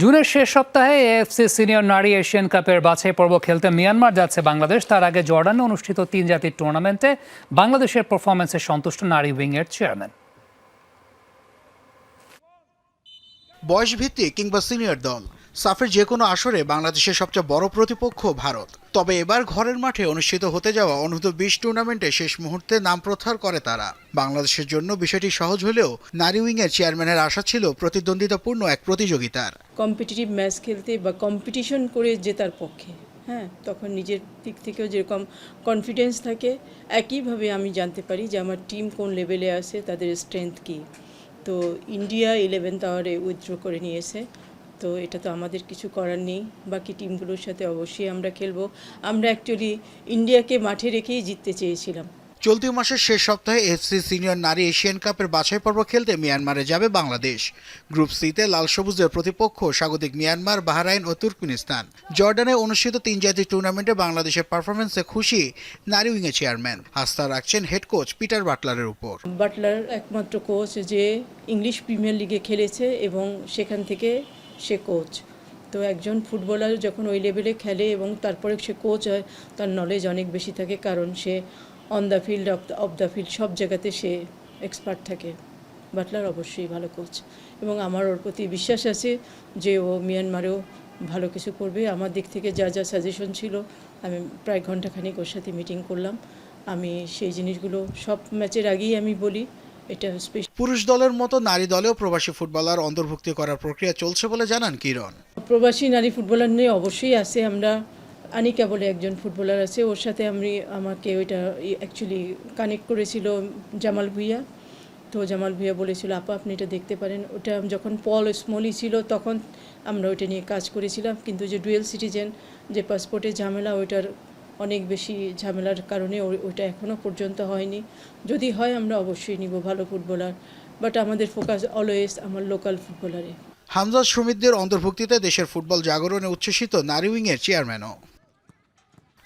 জুনের শেষ সপ্তাহে এএফসি সিনিয়র নারী এশিয়ান কাপের বাছাই পর্ব খেলতে মিয়ানমার যাচ্ছে বাংলাদেশ। তার আগে জর্ডানে অনুষ্ঠিত তিন জাতির টুর্নামেন্টে বাংলাদেশের পারফরমেন্সে সন্তুষ্ট নারী উইংয়ের চেয়ারম্যান বয়সভিত্তিক কিংবা সিনিয়র দল। সাফের যে কোনো আসরে বাংলাদেশের সবচেয়ে বড় প্রতিপক্ষ ভারত। তবে এবার ঘরের মাঠে অনুষ্ঠিত হতে যাওয়া অনূর্ধ্ব বিশ টুর্নামেন্টে শেষ মুহূর্তে নাম প্রত্যাহার করে তারা। বাংলাদেশের জন্য বিষয়টি সহজ হলেও নারী উইংয়ের চেয়ারম্যানের আশা ছিল প্রতিদ্বন্দ্বিতাপূর্ণ এক প্রতিযোগিতার। কম্পিটিটিভ ম্যাচ খেলতে বা কম্পিটিশন করে জেতার পক্ষে হ্যাঁ তখন নিজের দিক থেকেও যেরকম কনফিডেন্স থাকে, একইভাবে আমি জানতে পারি যে আমার টিম কোন লেভেলে আছে, তাদের স্ট্রেংথ কী। তো ইন্ডিয়া ইলেভেন্থ আওয়ারে উইথড্র করে নিয়েছে। তো এটা তো আমাদের কিছু করার নেই। বাকি টিমগুলোর সাথে অবশ্যই আমরা খেলব। আমরা অ্যাকচুয়ালি ইন্ডিয়াকে মাঠে রেখেই জিততে চেয়েছিলাম। চলতি মাসের শেষ সপ্তাহে এফসি সিনিয়র নারী এশিয়ান কাপের বাছাই পর্ব খেলতে মিয়ানমারে যাবে বাংলাদেশ। গ্রুপ সিতে লাল সবুজের প্রতিপক্ষ স্বাগতিক মিয়ানমার, বাহরাইন ও তুর্কমেনিস্তান। জর্ডানে অনুষ্ঠিত তিন জাতির টুর্নামেন্টে বাংলাদেশের পারফরমেন্সে খুশি নারী উইংয়ের চেয়ারম্যান। আস্থা রাখছেন হেড কোচ পিটার বাটলারের উপর। বাটলার একমাত্র কোচ যে ইংলিশ প্রিমিয়ার লিগে খেলেছে এবং সেখান থেকে সে কোচ। তো একজন ফুটবলার যখন ওই লেভেলে খেলে এবং তারপরে সে কোচ হয়, তার নলেজ অনেক বেশি থাকে কারণ সে on the field of of the field সব জায়গাতে সে এক্সপার্ট থাকে। বাটলার অবশ্যই ভালো কোচ এবং আমার ওর প্রতি বিশ্বাস আছে যে ও মিয়ানমারেও ভালো কিছু করবে। আমার দিক থেকে যা যা সাজেশন ছিল আমি প্রায় ঘন্টাখানিক ওর সাথে মিটিং করলাম। আমি সেই জিনিসগুলো সব ম্যাচের আগেই আমি বলি এটা স্পেশাল পুরুষ দলের মতো নারী দলেও প্রবাসী ফুটবলার অন্তর্ভুক্তি করার প্রক্রিয়া চলছে বলে জানান কিরণ। প্রবাসী নারী ফুটবলার নিয়ে অবশ্যই আছে আমরা আনিকা বলে একজন ফুটবলার আছে, ওর সাথে আমি, আমাকে ওইটা অ্যাকচুয়ালি কানেক্ট করেছিল জামাল ভুইয়া। তো জামাল ভুইয়া বলেছিল, আপা, আপনি এটা দেখতে পারেন। ওটা যখন পল স্মলি ছিল, তখন আমরা ওইটা নিয়ে কাজ করেছিলাম। কিন্তু যে ডুয়েল সিটিজেন যে পাসপোর্টের ঝামেলা, ওইটার অনেক বেশি ঝামেলার কারণে ওই- ওইটা এখনও পর্যন্ত হয়নি। যদি হয়, আমরা অবশ্যই নিব ভালো ফুটবলার। বাট আমাদের ফোকাস অলওয়েজ আমার লোকাল ফুটবলারে। হামজা শ্রমিকদের অন্তর্ভুক্তিতে দেশের ফুটবল জাগরণে উচ্ছ্বসিত নারী উইংয়ের চেয়ারম্যানও